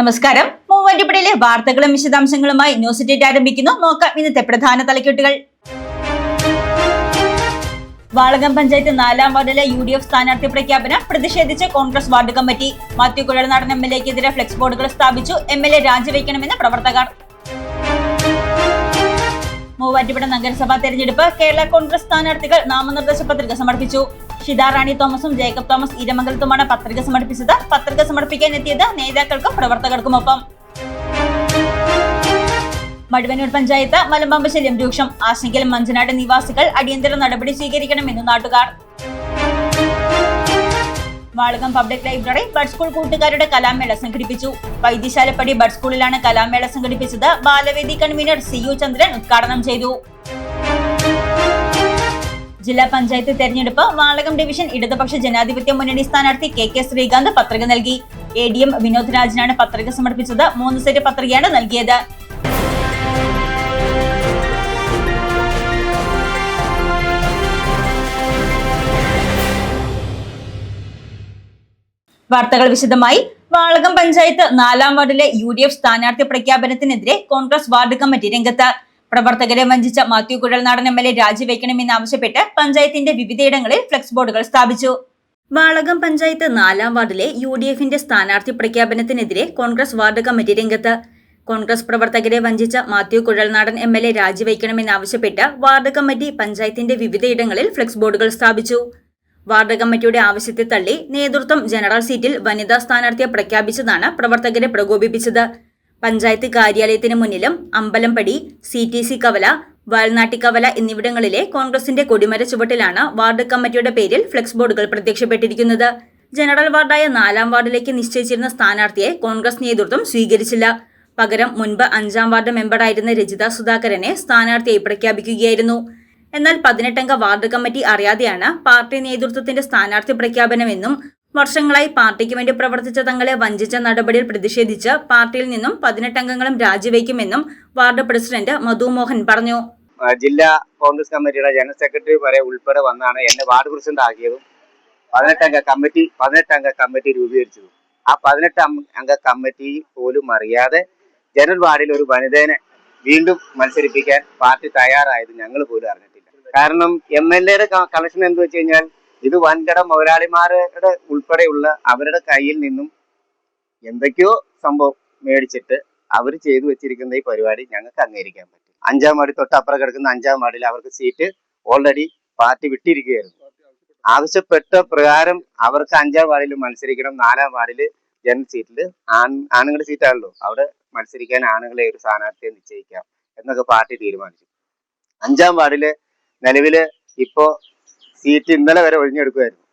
നമസ്കാരം. മൂവാറ്റുപുഴയിലെ വാർത്തകളും വിശദാംശങ്ങളുമായി ന്യൂസ് ഡേറ്റ് ആരംഭിക്കുന്നു. നോക്കാം ഇന്നത്തെ പ്രധാന തലക്കെട്ടുകൾ. വാളകം പഞ്ചായത്ത് നാലാം വാർഡിലെ യു ഡി എഫ് സ്ഥാനാർത്ഥി പ്രഖ്യാപനം പ്രതിഷേധിച്ച് Congress ward committee. Mathew Kuzhalnadan M L എക്കെതിരെ flex ബോർഡുകൾ സ്ഥാപിച്ചു. എം എൽ എ രാജിവെക്കണമെന്ന് പ്രവർത്തകർ. മൂവാറ്റുപുഴ നഗരസഭാ തെരഞ്ഞെടുപ്പ് കേരള കോൺഗ്രസ് സ്ഥാനാർത്ഥികൾ നാമനിർദ്ദേശ പത്രിക സമർപ്പിച്ചു. ഷിത റാണി തോമസും ജേക്കബ് തോമസ് ഇരമംഗലത്തുമാണ് പത്രിക സമർപ്പിച്ചത്. പത്രിക സമർപ്പിക്കാൻ എത്തിയത് നേതാക്കൾക്കും പ്രവർത്തകർക്കുമൊപ്പം. മടുവനൂർ പഞ്ചായത്ത് മലമ്പാമ്പ് ശല്യം രൂക്ഷം. ആശങ്കയിൽ മഞ്ചനാട് നിവാസികൾ അടിയന്തര നടപടി സ്വീകരിക്കണമെന്ന് നാട്ടുകാർ. Valakom public library bud school കൂട്ടുകാരുടെ കലാമേള സംഘടിപ്പിച്ചു. വൈദ്യശാലപ്പടി ബഡ് സ്കൂളിലാണ് കലാമേള സംഘടിപ്പിച്ചത്. Balavedi convener C U Chandran ഉദ്ഘാടനം ചെയ്തു. ജില്ലാ പഞ്ചായത്ത് തെരഞ്ഞെടുപ്പ് വാളകം ഡിവിഷൻ ഇടതുപക്ഷ ജനാധിപത്യ മുന്നണി സ്ഥാനാർത്ഥി കെ കെ ശ്രീകാന്ത് പത്രിക നൽകി. എ ഡി എം വിനോദ് രാജനാണ് പത്രിക സമർപ്പിച്ചത്. മൂന്ന് സെറ്റ് പത്രികയാണ് നൽകിയത്. വാർത്തകൾ വിശദമായി. വാളകം പഞ്ചായത്ത് നാലാം വാർഡിലെ യു ഡി എഫ് സ്ഥാനാർത്ഥി പ്രഖ്യാപനത്തിനെതിരെ കോൺഗ്രസ് വാർഡ് കമ്മിറ്റി രംഗത്ത്. പ്രവർത്തകരെ വഞ്ചിച്ച Mathew Kuzhalnadan M L A രാജിവെക്കണമെന്നാവശ്യപ്പെട്ട് പഞ്ചായത്തിന്റെ വിവിധയിടങ്ങളിൽ ഫ്ലെക്സ് ബോർഡുകൾ സ്ഥാപിച്ചു. വാളകം പഞ്ചായത്ത് നാലാം വാർഡിലെ യു ഡി എഫിന്റെ സ്ഥാനാർത്ഥി പ്രഖ്യാപനത്തിനെതിരെ കോൺഗ്രസ് വാർഡ് കമ്മിറ്റി രംഗത്ത്. കോൺഗ്രസ് പ്രവർത്തകരെ വഞ്ചിച്ച Mathew Kuzhalnadan M L A രാജിവെക്കണമെന്നാവശ്യപ്പെട്ട് ward committee പഞ്ചായത്തിന്റെ വിവിധയിടങ്ങളിൽ ഫ്ലെക്സ് ബോർഡുകൾ സ്ഥാപിച്ചു. വാർഡ് കമ്മിറ്റിയുടെ ആവശ്യത്തെ തള്ളി നേതൃത്വം ജനറൽ സീറ്റിൽ വനിതാ സ്ഥാനാർത്ഥിയെ പ്രഖ്യാപിച്ചതാണ് പ്രവർത്തകരെ പ്രകോപിപ്പിച്ചത്. പഞ്ചായത്ത് കാര്യാലയത്തിന് മുന്നിലും അമ്പലംപടി സി ടി സി കവല വാൽനാട്ടിക്കവല എന്നിവിടങ്ങളിലെ കോൺഗ്രസിന്റെ കൊടിമര ചുവട്ടിലാണ് വാർഡ് കമ്മിറ്റിയുടെ പേരിൽ ഫ്ലെക്സ് ബോർഡുകൾ പ്രത്യക്ഷപ്പെട്ടിരിക്കുന്നത്. ജനറൽ വാർഡായ നാലാം വാർഡിലേക്ക് നിശ്ചയിച്ചിരുന്ന സ്ഥാനാർത്ഥിയെ കോൺഗ്രസ് നേതൃത്വം സ്വീകരിച്ചില്ല. പകരം മുൻപ് അഞ്ചാം വാർഡ് മെമ്പറായിരുന്ന രജിത സുധാകരനെ സ്ഥാനാർത്ഥിയായി പ്രഖ്യാപിക്കുകയായിരുന്നു. എന്നാൽ പതിനെട്ടംഗ വാർഡ് കമ്മിറ്റി അറിയാതെയാണ് പാർട്ടി നേതൃത്വത്തിന്റെ സ്ഥാനാർത്ഥി പ്രഖ്യാപനമെന്നും വർഷങ്ങളായി പാർട്ടിക്ക് വേണ്ടി പ്രവർത്തിച്ച തങ്ങളെ വഞ്ചിച്ച നടപടിയിൽ പ്രതിഷേധിച്ച് പാർട്ടിയിൽ നിന്നും പതിനെട്ടംഗങ്ങളും രാജിവെക്കുമെന്നും വാർഡ് പ്രസിഡന്റ് മധു മോഹൻ പറഞ്ഞു. ജില്ലാ കോൺഗ്രസ് കമ്മിറ്റിയുടെ ജനറൽ സെക്രട്ടറി വരെ ഉൾപ്പെടെ വന്നാണ് എന്നെ വാർഡ് പ്രസിഡന്റ് ആക്കിയതും പതിനെട്ടംഗ കമ്മിറ്റി പതിനെട്ടംഗ കമ്മിറ്റി രൂപീകരിച്ചതും. ആ പതിനെട്ട് അംഗ കമ്മിറ്റി പോലും അറിയാതെ ജനറൽ വാർഡിൽ ഒരു വനിതേനെ വീണ്ടും മത്സരിപ്പിക്കാൻ പാർട്ടി തയ്യാറായത് ഞങ്ങൾ പോലും അറിഞ്ഞിട്ടില്ല. കാരണം എം എൽ എയുടെ കളക്ഷൻ എന്ത് വെച്ച് കഴിഞ്ഞാൽ ഇത് വൻകിട മുതലാളിമാരുടെ ഉൾപ്പെടെയുള്ള അവരുടെ കയ്യിൽ നിന്നും എന്തൊക്കെയോ സംഭവം മേടിച്ചിട്ട് അവർ ചെയ്തു വെച്ചിരിക്കുന്ന ഈ പരിപാടി ഞങ്ങൾക്ക് അംഗീകരിക്കാൻ പറ്റും. അഞ്ചാം വാർഡിൽ തൊട്ട് അപ്പുറം കിടക്കുന്ന അഞ്ചാം വാർഡിൽ അവർക്ക് സീറ്റ് ഓൾറെഡി പാർട്ടി വിട്ടിരിക്കുകയായിരുന്നു. ആവശ്യപ്പെട്ട പ്രകാരം അവർക്ക് അഞ്ചാം വാർഡിൽ മത്സരിക്കണം നാലാം വാർഡിൽ ജനറൽ സീറ്റിൽ ആൺ ആണുങ്ങളുടെ സീറ്റാണല്ലോ. അവിടെ മത്സരിക്കാൻ ആണുങ്ങളെ ഒരു സ്ഥാനാർത്ഥിയെ നിശ്ചയിക്കാം എന്നൊക്കെ പാർട്ടി തീരുമാനിച്ചു. അഞ്ചാം വാർഡിൽ നിലവിൽ ഇപ്പോ സീറ്റ് ഇന്നലെ വരെ ഒഴിഞ്ഞെടുക്കുമായിരുന്നു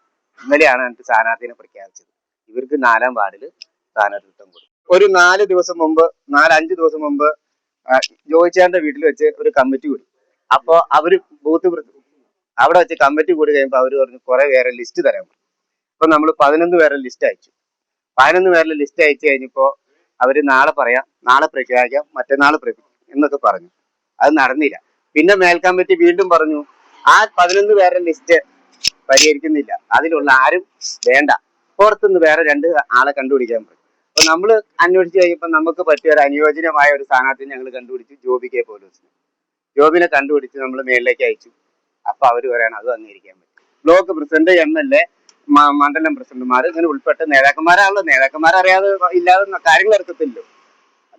ഇന്നലെയാണ് എന്നിട്ട് സ്ഥാനാർത്ഥിനെ പ്രഖ്യാപിച്ചത്. ഇവർക്ക് നാലാം വാർഡിൽ സ്ഥാനാർത്ഥിത്വം കൊടുത്തു. ഒരു നാല് ദിവസം മുമ്പ് നാലഞ്ച് ദിവസം മുമ്പ് ജോയിച്ചാന്റെ വീട്ടിൽ വെച്ച് ഒരു കമ്മിറ്റി കൂടി അപ്പോ അവർ ബൂത്ത് അവിടെ വെച്ച് കമ്മിറ്റി കൂടി കഴിയുമ്പോൾ അവർ പറഞ്ഞു കുറെ പേരെ ലിസ്റ്റ് തരാൻ പറഞ്ഞു. അപ്പൊ നമ്മൾ പതിനൊന്ന് പേരെ ലിസ്റ്റ് അയച്ചു. പതിനൊന്ന് പേരെ ലിസ്റ്റ് അയച്ചു കഴിഞ്ഞപ്പോ അവർ നാളെ പറയാം നാളെ പ്രഖ്യാപിക്കാം മറ്റന്നാൾ പ്രഖ്യാപിക്കാം എന്നൊക്കെ പറഞ്ഞു. അത് നടന്നില്ല. പിന്നെ മേൽ കമ്മിറ്റി വീണ്ടും പറഞ്ഞു ആ പതിനൊന്ന് പേരുടെ ലിസ്റ്റ് പരിഹരിക്കുന്നില്ല. അതിലുള്ള ആരും വേണ്ട. പുറത്തുനിന്ന് വേറെ രണ്ട് ആളെ കണ്ടുപിടിക്കാൻ പറ്റും. അപ്പൊ നമ്മൾ അന്വേഷിച്ച് കഴിഞ്ഞപ്പോൾ നമുക്ക് പറ്റിയ ഒരു അനുയോജ്യമായ ഒരു സ്ഥാനാർത്ഥി ഞങ്ങൾ കണ്ടുപിടിച്ചു ജോബി കെ പോലീസിന്. ജോബിനെ കണ്ടുപിടിച്ച് നമ്മൾ മേളിലേക്ക് അയച്ചു. അപ്പൊ അവർ പറയണം അത് അംഗീകരിക്കാൻ പറ്റും. Block president M L A മണ്ഡലം പ്രസിഡന്റുമാർ ഇങ്ങനെ ഉൾപ്പെട്ട് നേതാക്കന്മാരാണല്ലോ. നേതാക്കന്മാർ അറിയാതെ ഇല്ലാതെ കാര്യങ്ങൾ ഇറക്കത്തില്ലോ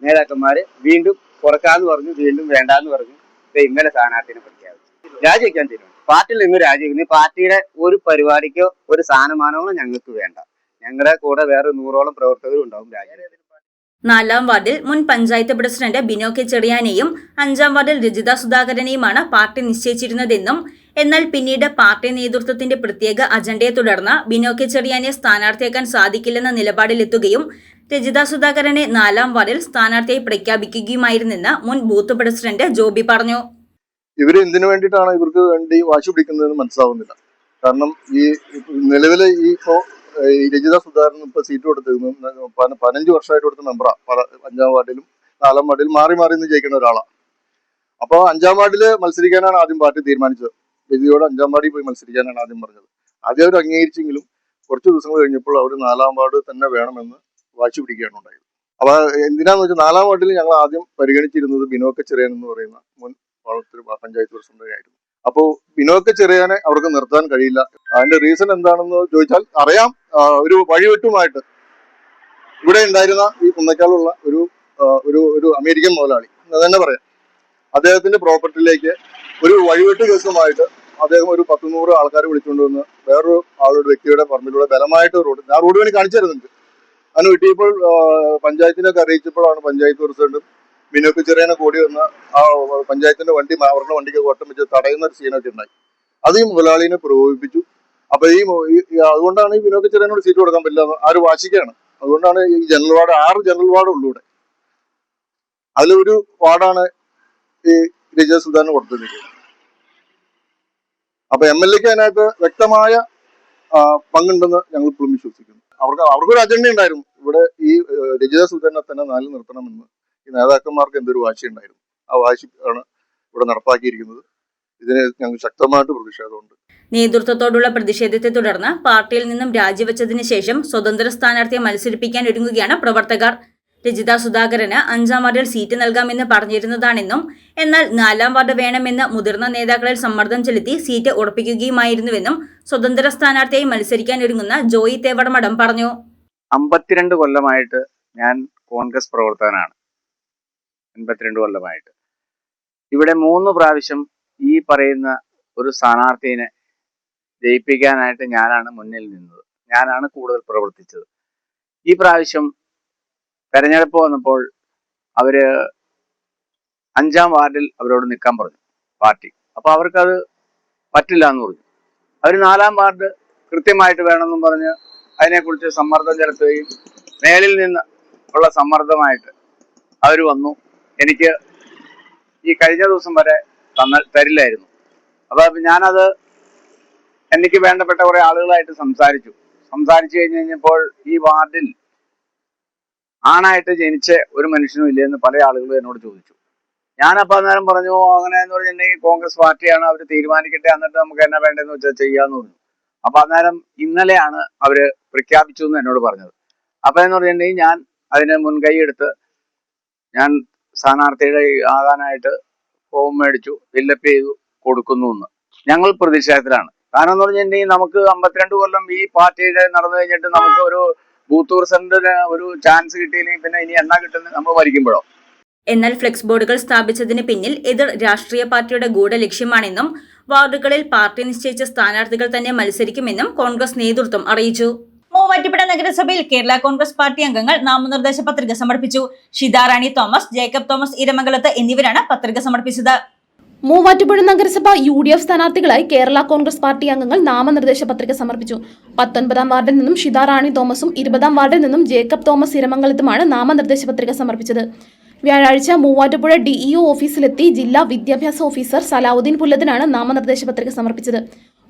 നേതാക്കന്മാര് വീണ്ടും കുറക്കാന്ന് പറഞ്ഞു വീണ്ടും വേണ്ടാന്ന് പറഞ്ഞു. ഇന്നലെ സ്ഥാനാർത്ഥിനെ പ്രഖ്യാപിച്ചു രാജിവെക്കാൻ തീരുമാനിച്ചു. പാർട്ടിയിൽ നിന്ന് രാജിവെക്കുന്നു പാർട്ടിയുടെ ഒരു പരിപാടിക്കോ ഒരു സ്ഥാനമാനങ്ങളോ ഞങ്ങൾക്ക് വേണ്ട. ഞങ്ങളുടെ കൂടെ വേറെ നൂറോളം പ്രവർത്തകരും ഉണ്ടാവും രാജി നാലാം വാർഡിൽ മുൻ പഞ്ചായത്ത് പ്രസിഡന്റ് ബിനോ കെ ചെറിയാനെയും അഞ്ചാം വാർഡിൽ രജിത സുധാകരനെയുമാണ് പാർട്ടി നിശ്ചയിച്ചിരുന്നതെന്നും എന്നാൽ പിന്നീട് പാർട്ടി നേതൃത്വത്തിന്റെ പ്രത്യേക അജണ്ടയെ തുടർന്ന് ബിനോ കെ ചെറിയാനെ സ്ഥാനാർത്ഥിയാക്കാൻ സാധിക്കില്ലെന്ന നിലപാടിലെത്തുകയും രജിത സുധാകരനെ നാലാം വാർഡിൽ സ്ഥാനാർത്ഥിയായി പ്രഖ്യാപിക്കുകയുമായിരുന്നെന്ന് മുൻ ബൂത്ത് പ്രസിഡന്റ് ജോബി പറഞ്ഞു. ഇവർ എന്തിനു വേണ്ടിയിട്ടാണ് ഇവർക്ക് വേണ്ടി വാശി പിടിക്കുന്നതെന്ന് മനസ്സിലാവുന്നില്ല. കാരണം ഈ നിലവിലെ ഈ ഇപ്പോ രജിത സുധാകരൻ ഇപ്പൊ സീറ്റ് കൊടുത്തിരുന്നു. പതിനഞ്ച് വർഷമായിട്ട് കൊടുത്ത മെമ്പറാ. അഞ്ചാം വാർഡിലും നാലാം വാർഡിലും മാറി മാറി നിന്ന് ജയിക്കുന്ന ഒരാളാണ് അപ്പോൾ അഞ്ചാം വാർഡിൽ മത്സരിക്കാനാണ് ആദ്യം പാർട്ടി തീരുമാനിച്ചത്. രജിതയോട് അഞ്ചാം വാർഡിൽ പോയി മത്സരിക്കാനാണ് ആദ്യം പറഞ്ഞത്. ആദ്യം അവർ അംഗീകരിച്ചെങ്കിലും കുറച്ച് ദിവസങ്ങൾ കഴിഞ്ഞപ്പോൾ അവർ നാലാം വാർഡ് തന്നെ വേണമെന്ന് വാശി പിടിക്കുകയാണ് ഉണ്ടായത്. അപ്പൊ എന്തിനാന്ന് വെച്ചാൽ നാലാം വാർഡിൽ ഞങ്ങൾ ആദ്യം പരിഗണിച്ചിരുന്നത് ബിനോക്ക ചെറിയൻ എന്ന് പറയുന്ന മുൻ വളർത്തൂർ പഞ്ചായത്ത് പ്രസിഡന്റായിരുന്നു അപ്പോ അപ്പോൾ ബിനോക്ക ചെറിയാനെ അവർക്ക് നിർത്താൻ കഴിയില്ല. അതിന്റെ റീസൺ എന്താണെന്ന് ചോദിച്ചാൽ അറിയാം. ഒരു വഴിവെട്ടുമായിട്ട് ഇവിടെ ഉണ്ടായിരുന്ന ഈ കുന്നക്കാലുള്ള ഒരു ഒരു ഒരു അമേരിക്കൻ മുതലാളി എന്ന് തന്നെ പറയാം. അദ്ദേഹത്തിന്റെ പ്രോപ്പർട്ടിയിലേക്ക് ഒരു വഴിവെട്ട് കേസുമായിട്ട് അദ്ദേഹം ഒരു പത്ത് നൂറ് ആൾക്കാരെ വിളിച്ചുകൊണ്ട് വന്ന് വേറൊരു ആളുടെ വ്യക്തിയുടെ പറമ്പിലൂടെ ബലമായിട്ട് റോഡ് ആ റോഡ് വേണി കാണിച്ചു തരുന്നുണ്ട്. അതിന് കിട്ടിയപ്പോൾ ആ, പഞ്ചായത്തിനൊക്കെ അറിയിച്ചപ്പോഴാണ് പഞ്ചായത്ത് പ്രസിഡന്റും ബിനോക്ക് ചെറിയനെ കൂടി വന്ന് ആ പഞ്ചായത്തിന്റെ വണ്ടി അവരുടെ വണ്ടിക്ക് ഓട്ടം വെച്ച് തടയുന്ന ഒരു സീനൊക്കെ ഉണ്ടായി. അത് ഈ മുതലാളിനെ പ്രകോപിപ്പിച്ചു അപ്പൊ ഈ അതുകൊണ്ടാണ് ഈ വിനോദ ചെറിയനോട് സീറ്റ് കൊടുക്കാൻ പറ്റില്ല ആര് വാശിക്കാണ്. അതുകൊണ്ടാണ് ഈ ജനറൽ വാർഡ് ആറ് ജനറൽ വാർഡ് ഉള്ളൂ ഇവിടെ. അതിലൊരു വാർഡാണ് ഈ രജ സുധാന് കൊടുത്തിരിക്കുന്നത്. അപ്പൊ എം എൽ എക്ക് അതിനകത്ത് വ്യക്തമായ പങ്കുണ്ടെന്ന് ഞങ്ങൾ ഇപ്പോഴും വിശ്വസിക്കുന്നു. അവർക്ക് അവർക്കൊരു അജണ്ട ഉണ്ടായിരുന്നു. ഇവിടെ ഈ രജിത സുധനെ തന്നെ നാലിൽ നിർത്തണമെന്ന്. ഈ നേതാക്കന്മാർക്ക് എന്തൊരു വാശി ഉണ്ടായിരുന്നു ആ വാശി ആണ് ഇവിടെ നടപ്പാക്കിയിരിക്കുന്നത്. ഇതിന് ഞങ്ങൾ ശക്തമായിട്ട് പ്രതിഷേധമുണ്ട്. നേതൃത്വത്തോടുള്ള പ്രതിഷേധത്തെ തുടർന്ന് പാർട്ടിയിൽ നിന്നും രാജിവെച്ചതിന് ശേഷം സ്വതന്ത്ര സ്ഥാനാർത്ഥിയെ മത്സരിപ്പിക്കാൻ ഒരുങ്ങുകയാണ് പ്രവർത്തകർ. രജിത സുധാകരന് അഞ്ചാം വാർഡിൽ സീറ്റ് നൽകാമെന്ന് പറഞ്ഞിരുന്നതാണെന്നും എന്നാൽ നാലാം വാർഡ് വേണമെന്ന് മുതിർന്ന നേതാക്കളിൽ സമ്മർദ്ദം ചെലുത്തി സീറ്റ് ഉറപ്പിക്കുകയുമായിരുന്നുവെന്നും സ്വതന്ത്ര സ്ഥാനാർത്ഥിയായി മത്സരിക്കാൻ ഒരുങ്ങുന്ന ജോയി തേവടമഠം പറഞ്ഞു. അമ്പത്തിരണ്ട് കൊല്ലമായിട്ട് ഞാൻ കോൺഗ്രസ് പ്രവർത്തകനാണ്. അൻപത്തിരണ്ട് കൊല്ലമായിട്ട്. ഇവിടെ മൂന്ന് പ്രാവശ്യം ഈ പറയുന്ന ഒരു സ്ഥാനാർത്ഥിയെ ജയിപ്പിക്കാനായിട്ട് ഞാനാണ് മുന്നിൽ നിന്നത്. ഞാനാണ് കൂടുതൽ പ്രവർത്തിച്ചത്. ഈ പ്രാവശ്യം തെരഞ്ഞെടുപ്പ് വന്നപ്പോൾ അവർ അഞ്ചാം വാർഡിൽ അവരോട് നിൽക്കാൻ പറഞ്ഞു പാർട്ടി. അപ്പൊ അവർക്കത് പറ്റില്ല എന്ന് പറഞ്ഞു. അവർ നാലാം വാർഡ് കൃത്യമായിട്ട് വേണമെന്നും പറഞ്ഞ് അതിനെക്കുറിച്ച് സമ്മർദ്ദം ചെലുത്തുകയും മേലിൽ നിന്ന് ഉള്ള സമ്മർദ്ദമായിട്ട് അവർ വന്നു. എനിക്ക് ഈ കഴിഞ്ഞ ദിവസം വരെ തന്ന തരില്ലായിരുന്നു. അപ്പൊ ഞാനത് എനിക്ക് വേണ്ടപ്പെട്ട കുറെ ആളുകളായിട്ട് സംസാരിച്ചു. സംസാരിച്ചു കഴിഞ്ഞ് കഴിഞ്ഞപ്പോൾ ഈ വാർഡിൽ ആണായിട്ട് ജനിച്ച ഒരു മനുഷ്യനും ഇല്ലെന്ന് പല ആളുകളും എന്നോട് ചോദിച്ചു. ഞാനപ്പോ അന്നേരം പറഞ്ഞു അങ്ങനെ എന്ന് പറഞ്ഞിട്ടുണ്ടെങ്കിൽ കോൺഗ്രസ് പാർട്ടിയാണ് അവർ തീരുമാനിക്കട്ടെ എന്നിട്ട് നമുക്ക് എന്നാ വേണ്ടതെന്ന് വെച്ചാൽ ചെയ്യാന്ന് പറഞ്ഞു. അപ്പൊ അന്നേരം ഇന്നലെയാണ് അവർ പ്രഖ്യാപിച്ചു എന്ന് എന്നോട് പറഞ്ഞത്. അപ്പൊ എന്ന് പറഞ്ഞിട്ടുണ്ടെങ്കിൽ ഞാൻ അതിന് മുൻകൈ എടുത്ത് ഞാൻ സ്ഥാനാർത്ഥിയുടെ ആകാനായിട്ട് ഫോം മേടിച്ചു ഫില്ലപ്പ് ചെയ്തു കൊടുക്കുന്നു എന്ന്. ഞങ്ങൾ പ്രതിഷേധത്തിലാണ്. കാരണം എന്ന് പറഞ്ഞിട്ടുണ്ടെങ്കിൽ നമുക്ക് അമ്പത്തിരണ്ട് കൊല്ലം ഈ പാർട്ടിയുടെ നടന്നു കഴിഞ്ഞിട്ട് നമുക്ക് ഒരു ബൂത്ത് പ്രസിഡന്റിന് ഒരു ചാൻസ് കിട്ടിയില്ലെങ്കിൽ പിന്നെ ഇനി എന്നാ കിട്ടുന്നത് നമ്മൾ മരിക്കുമ്പോഴോ എന്നാൽ ഫ്ലെക്സ് ബോർഡുകൾ സ്ഥാപിച്ചതിന് പിന്നിൽ എതിർ രാഷ്ട്രീയ പാർട്ടിയുടെ ഗൂഢലക്ഷ്യമാണെന്നും വാർഡുകളിൽ പാർട്ടി നിശ്ചയിച്ച സ്ഥാനാർത്ഥികൾ തന്നെ മത്സരിക്കുമെന്നും കോൺഗ്രസ് നേതൃത്വം അറിയിച്ചു. മൂവാറ്റുപുഴ നഗരസഭയിൽ കേരള കോൺഗ്രസ് പാർട്ടി അംഗങ്ങൾ നാമനിർദ്ദേശ പത്രിക സമർപ്പിച്ചു. ഷിതാറാണി തോമസ് ജേക്കബ് തോമസ് ഇരമംഗലത്ത് എന്നിവരാണ് പത്രിക സമർപ്പിച്ചത്. മൂവാറ്റുപുഴ നഗരസഭ യു ഡി എഫ് സ്ഥാനാർത്ഥികളായി കേരള കോൺഗ്രസ് പാർട്ടി അംഗങ്ങൾ നാമനിർദ്ദേശ പത്രിക സമർപ്പിച്ചു. പത്തൊൻപതാം വാർഡിൽ നിന്നും ഷിതാറാണി തോമസും ഇരുപതാം വാർഡിൽ നിന്നും ജേക്കബ് തോമസ് ഇരമംഗലത്തുമാണ് നാമനിർദ്ദേശ പത്രിക സമർപ്പിച്ചത്. വ്യാഴാഴ്ച മൂവാറ്റുപുഴ ഡിഇഒ ഓഫീസിലെത്തി ജില്ലാ വിദ്യാഭ്യാസ ഓഫീസർ സലാവുദ്ദീൻ പുല്ലത്തിനാണ് നാമനിർദ്ദേശ പത്രിക സമർപ്പിച്ചത്.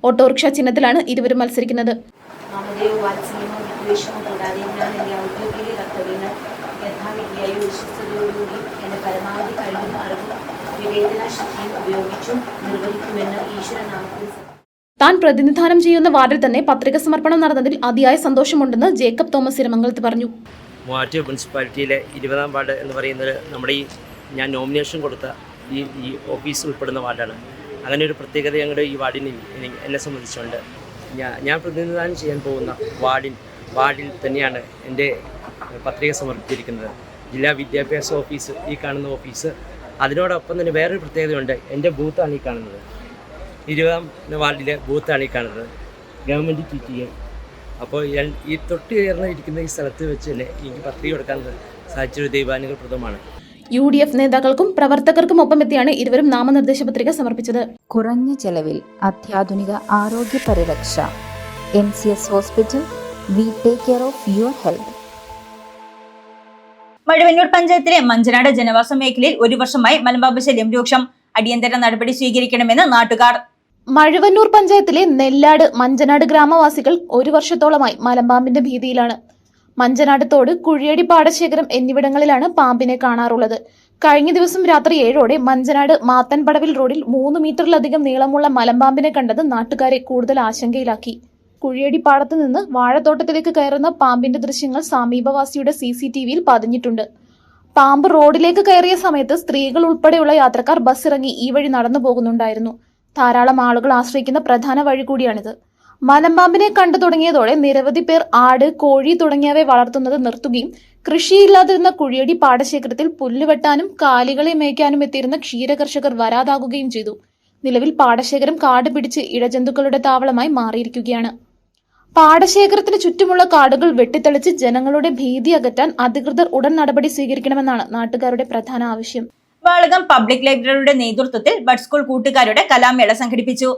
ഓട്ടോറിക്ഷ ചിഹ്നത്തിലാണ് ഇരുവരും മത്സരിക്കുന്നത്. കൂടാതെ ഞാൻ എന്റെ ഔദ്യോഗിക കർത്തവ്യങ്ങൾ യഥാവിദ്യയും വിശ്വസ്തയോടുകൂടി എന്റെ പരമാവധി കഴിവും അറിവും വിവേചനാശക്തിയും ഉപയോഗിച്ചും നിർവഹിക്കുമെന്ന് ഈശ്വരനാമത്തിൽ നാമത്തിൽ താൻ പ്രതിനിധാനം ചെയ്യുന്ന വാർഡിൽ തന്നെ പത്രിക സമർപ്പണം നടന്നതിൽ അതിയായ സന്തോഷമുണ്ടെന്ന് ജേക്കബ് തോമസ് ഇരമംഗലത്ത് പറഞ്ഞു. മൂവാറ്റൂർ മുനിസിപ്പാലിറ്റിയിലെ ഇരുപതാം വാർഡ് എന്ന് പറയുന്നത് നമ്മുടെ ഈ ഞാൻ നോമിനേഷൻ കൊടുത്ത ഈ ഈ ഓഫീസ് ഉൾപ്പെടുന്ന വാർഡാണ്. അങ്ങനെ ഒരു പ്രത്യേകത ഞങ്ങളുടെ ഈ വാർഡിന് എന്നെ സംബന്ധിച്ചുണ്ട്. ഞാൻ ഞാൻ പ്രതിനിധാനം ചെയ്യാൻ പോകുന്ന വാർഡിൽ വാർഡിൽ തന്നെയാണ് എന്റെ പത്രിക സമർപ്പിച്ചിരിക്കുന്നത്. ജില്ലാ വിദ്യാഭ്യാസ ഓഫീസ് ഈ കാണുന്ന ഓഫീസ്. അതിനോടൊപ്പം തന്നെ വേറൊരു പ്രത്യേകതയുണ്ട്. എന്റെ ബൂത്താണ് ഈ കാണുന്നത്. ഇരുപതാം വാർഡിലെ ബൂത്താണ് ഈ കാണുന്നത്. Government T T A. അപ്പോൾ ഞാൻ ഈ തൊട്ട് ചേർന്ന് ഇരിക്കുന്ന ഈ സ്ഥലത്ത് വെച്ച് തന്നെ എനിക്ക് പത്രിക കൊടുക്കാൻ സാധിച്ചൊരു ദൈവാനുഗ്രഹപ്രദമാണ്. യു ഡി എഫ് നേതാക്കൾക്കും പ്രവർത്തകർക്കും ഒപ്പമെത്തിയാണ് ഇരുവരും നാമനിർദ്ദേശ പത്രിക സമർപ്പിച്ചത്. കുറഞ്ഞ ചെലവിൽ അത്യാധുനിക ആരോഗ്യ പരിരക്ഷ. M C S hospital we take care of your health Mazhuvannoor പഞ്ചായത്തിലെ മഞ്ചനാട് ജനവാസ മേഖലയിൽ ഒരു വർഷമായി മലമ്പാമ്പ് ശല്യം രൂക്ഷം അടിയന്തര നടപടി സ്വീകരിക്കണമെന്ന് നാട്ടുകാർ. മഴവന്നൂർ പഞ്ചായത്തിലെ നെല്ലാട് മഞ്ചനാട് ഗ്രാമവാസികൾ ഒരു വർഷത്തോളമായി മലമ്പാമ്പിന്റെ ഭീതിയിലാണ്. മഞ്ചനാട് തോട് കുഴിയടി പാടശേഖരം എന്നിവിടങ്ങളിലാണ് പാമ്പിനെ കാണാറുള്ളത്. കഴിഞ്ഞ ദിവസം രാത്രി ഏഴോടെ മഞ്ചനാട് മാത്തൻപടവിൽ റോഡിൽ മൂന്ന് മീറ്ററിലധികം നീളമുള്ള മലമ്പാമ്പിനെ കണ്ടത് നാട്ടുകാരെ കൂടുതൽ ആശങ്കയിലാക്കി. കുഴിയടിപ്പാടത്ത് നിന്ന് വാഴത്തോട്ടത്തിലേക്ക് കയറുന്ന പാമ്പിന്റെ ദൃശ്യങ്ങൾ സമീപവാസിയുടെ സി സി ടി വിയിൽ പതിഞ്ഞിട്ടുണ്ട്. പാമ്പ് റോഡിലേക്ക് കയറിയ സമയത്ത് സ്ത്രീകൾ ഉൾപ്പെടെയുള്ള യാത്രക്കാർ ബസ് ഇറങ്ങി ഈ വഴി നടന്നു പോകുന്നുണ്ടായിരുന്നു. ധാരാളം ആളുകൾ ആശ്രയിക്കുന്ന പ്രധാന വഴി കൂടിയാണിത്. മലമ്പാമ്പിനെ കണ്ടു തുടങ്ങിയതോടെ നിരവധി പേർ ആട് കോഴി തുടങ്ങിയവയെ വളർത്തുന്നത് നിർത്തുകയും കൃഷിയില്ലാതിരുന്ന കുഴിയടി പാടശേഖരത്തിൽ പുല്ലുവെട്ടാനും കാലികളെ മേയ്ക്കാനും എത്തിയിരുന്ന ക്ഷീരകർഷകർ വരാതാകുകയും ചെയ്തു. നിലവിൽ പാടശേഖരം കാട് പിടിച്ച് ഇഴജന്തുക്കളുടെ താവളമായി മാറിയിരിക്കുകയാണ്. പാടശേഖരത്തിന് ചുറ്റുമുള്ള കാടുകൾ വെട്ടിത്തെളിച്ച് ജനങ്ങളുടെ ഭീതി അകറ്റാൻ അധികൃതർ ഉടൻ നടപടി സ്വീകരിക്കണമെന്നാണ് നാട്ടുകാരുടെ പ്രധാന ആവശ്യം. വാളകം പബ്ലിക് ലൈബ്രറിയുടെ നേതൃത്വത്തിൽ ബഡ് സ്കൂൾ കൂട്ടുകാരുടെ കലാമേള സംഘടിപ്പിച്ചു.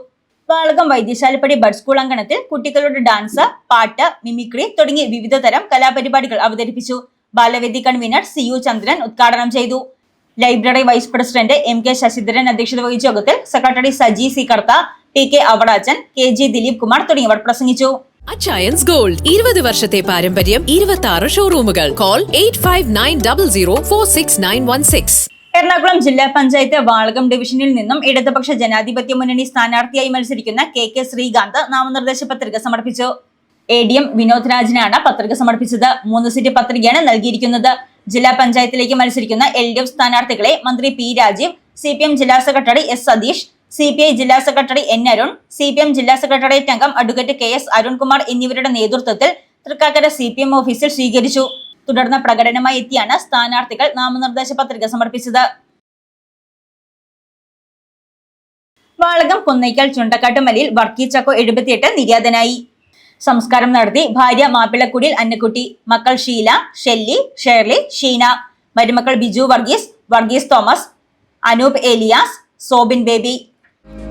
വാളകം വൈദ്യശാലപ്പടി ബഡ് സ്കൂൾ അങ്കണത്തിൽ കുട്ടികളുടെ ഡാൻസ് പാട്ട് മിമിക്രി തുടങ്ങിയ വിവിധ തരം കലാപരിപാടികൾ അവതരിപ്പിച്ചു. Balavedi convener C U Chandran ഉദ്ഘാടനം ചെയ്തു. Library vice president M K Sasidharan അധ്യക്ഷത വഹിച്ച യോഗത്തിൽ secretary Saji C Kartha T K Avadachan K G Dileep Kumar തുടങ്ങിയവർ പ്രസംഗിച്ചു. അച്ചയൻസ് ഗോൾഡ് ഇരുപത് വർഷത്തെ പാരമ്പര്യം ഇരുപത്തി ആറ് ഷോറൂമുകൾ call eight five nine double zero four six nine one six Ernakulam ജില്ലാ പഞ്ചായത്ത് വാളകം ഡിവിഷനിൽ നിന്നും ഇടതുപക്ഷ ജനാധിപത്യ മുന്നണി സ്ഥാനാർത്ഥിയായി മത്സരിക്കുന്ന കെ കെ ശ്രീകാന്ത് നാമനിർദ്ദേശ പത്രിക സമർപ്പിച്ചു. എ ഡി എം വിനോദ് രാജിനാണ് പത്രിക സമർപ്പിച്ചത്. മൂന്ന് സീറ്റ് പത്രികയാണ് നൽകിയിരിക്കുന്നത്. ജില്ലാ പഞ്ചായത്തിലേക്ക് മത്സരിക്കുന്ന എൽ ഡി എഫ് സ്ഥാനാർത്ഥികളെ മന്ത്രി P Rajeev C P M ജില്ലാ secretary S Satheesh C P I ജില്ലാ secretary N Arun C P M ജില്ലാ സെക്രട്ടേറിയറ്റ് അംഗം അഡ്വക്കേറ്റ് കെ എസ് അരുൺകുമാർ എന്നിവരുടെ നേതൃത്വത്തിൽ തൃക്കാക്കര സി പി എം ഓഫീസിൽ സ്വീകരിച്ചു. തുടർന്ന് പ്രകടനമായി എത്തിയാണ് സ്ഥാനാർത്ഥികൾ നാമനിർദ്ദേശ പത്രിക സമർപ്പിച്ചത്. വാളകം കുന്നയ്ക്കൽ ചുണ്ടക്കാട്ടുമലയിൽ വർക്കി ചക്കോ എഴുപത്തിയെട്ട് നിര്യാതനായി. സംസ്കാരം നടത്തി ഭാര്യ മാപ്പിളക്കുടിയിൽ അന്നക്കുട്ടി മക്കൾ ഷീല ഷെല്ലി ഷേർലി ഷീന മരുമക്കൾ Biju Varghese Varghese Thomas Anoop Elias Sobin Baby.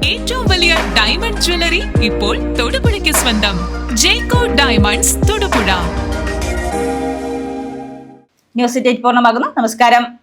ഏറ്റവും വലിയ ഡയമണ്ട് ജ്വല്ലറി ഇപ്പോൾ തൊടുപുഴയ്ക്ക് സ്വന്തം. Jeco diamonds Thodupuzha. News date പൂർണമാകുന്നു നമസ്കാരം.